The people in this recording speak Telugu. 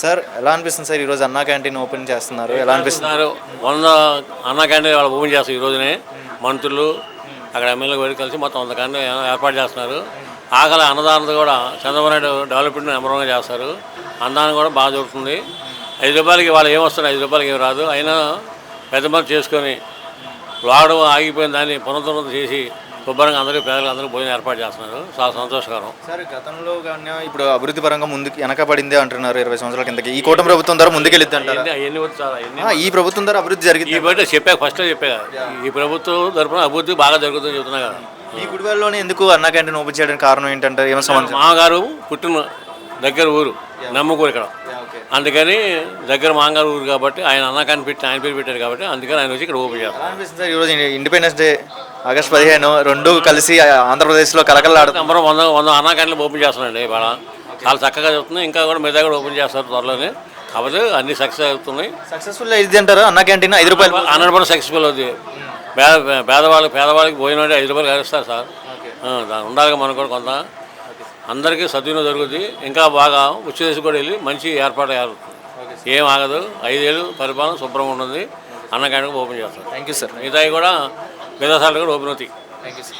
సార్ ఎలా అనిపిస్తుంది సార్ ఈరోజు అన్నా క్యాంటీన్ ఓపెన్ చేస్తున్నారు? ఎలా అనిపిస్తుంది? చేస్తున్నారు? వంద అన్న క్యాంటీన్ వాళ్ళు ఓపెన్ చేస్తారు ఈ రోజునే. మంత్రులు అక్కడ ఎమ్మెల్యే వెళ్ళి కలిసి మొత్తం వంద క్యాంటీన్ ఏర్పాటు చేస్తున్నారు. ఆకలి అన్నదానం కూడా చంద్రబాబు నాయుడు డెవలప్మెంట్ నెంబర్ వన్గా చేస్తారు. అన్నదానం కూడా బాగా జరుగుతుంది ఐదు రూపాయలకి వాళ్ళు ఏమొస్తారు ఐదు రూపాయలకి ఏం రాదు. అయినా పెద్ద మంది చేసుకొని వాడడం ఆగిపోయిన దాన్ని పునరుద్ధరణ చేసి శుభ్రంగా అందరికీ పేదలకు అందరికీ భోజనం ఏర్పాటు చేస్తున్నారు. చాలా సంతోషకరం. సార్ గతంలో కానీ ఇప్పుడు అభివృద్ధి పరంగా ముందుకు వెనకబడింది అంటున్నారు ఇరవై సంవత్సరాల కిందకి. ఈ కూటమి ప్రభుత్వం ద్వారా ముందుకెళ్ళిద్ది అంటారు? వచ్చి చాలా ఈ ప్రభుత్వం ద్వారా అభివృద్ధి ఈ జరిగింది బయట చెప్పా ఫస్ట్ చెప్పా కదా. ఈ ప్రభుత్వం తరపున అభివృద్ధి బాగా జరుగుతుందని చెప్తున్నా కదా. ఈ గుడివాడలోనే ఎందుకు అన్నా క్యాంటీన్ ఓపెన్ చేయడానికి కారణం ఏంటంటే ఏమో సంబంధం మామగారు పుట్టిన దగ్గర ఊరు నమ్మకూరు ఇక్కడ. అందుకని దగ్గర మామగారు ఊరు కాబట్టి ఆయన అన్నకాన్ని పెట్టి ఆయన పేరు పెట్టారు కాబట్టి అందుకని ఆయన వచ్చి ఇక్కడ ఓపెన్ చేస్తారు. ఎలా అనిపిస్తుంది సార్ ఈరోజు ఇండిపెండెన్స్ డే ఆగస్ట్ పదిహేను రెండు కలిసి ఆంధ్రప్రదేశ్లో కలకలాడుతుంది నెంబర్ వంద వంద అన్నకాన్లు ఓపెన్ చేస్తున్నాండి ఇవాళ. చాలా చక్కగా చెప్తుంది ఇంకా కూడా మిగతా కూడా ఓపెన్ చేస్తారు త్వరలోనే. కాకపోతే అన్ని సక్సెస్ అవుతున్నాయి సక్సెస్ఫుల్ ఇది అంటారు? అన్నా క్యాంటీన్ ఐదు రూపాయలు. హండ్రెడ్ పర్సెంట్ సక్సెస్ఫుల్ అవుతుంది పేద పేదవాళ్ళకి పేదవాళ్ళకి పోయిన అంటే ఐదు రూపాయలు కలుస్తారు సార్. ఉండాలి మనకు కూడా కొంత. అందరికీ సద్వినియోగం జరుగుతుంది ఇంకా బాగా ఉచ్చేసి కూడా వెళ్ళి మంచి ఏర్పాటు అవుతుంది ఏం ఆగదు. ఐదేళ్ళు పరిపాలన శుభ్రంగా ఉంటుంది. అన్న క్యాంటీన్ ఓపెన్ చేస్తారు థ్యాంక్ యూ సార్ మిగతాయి కూడా విదేశాలు కూడా ఓపెన్ అవుతాయి. Thank you sir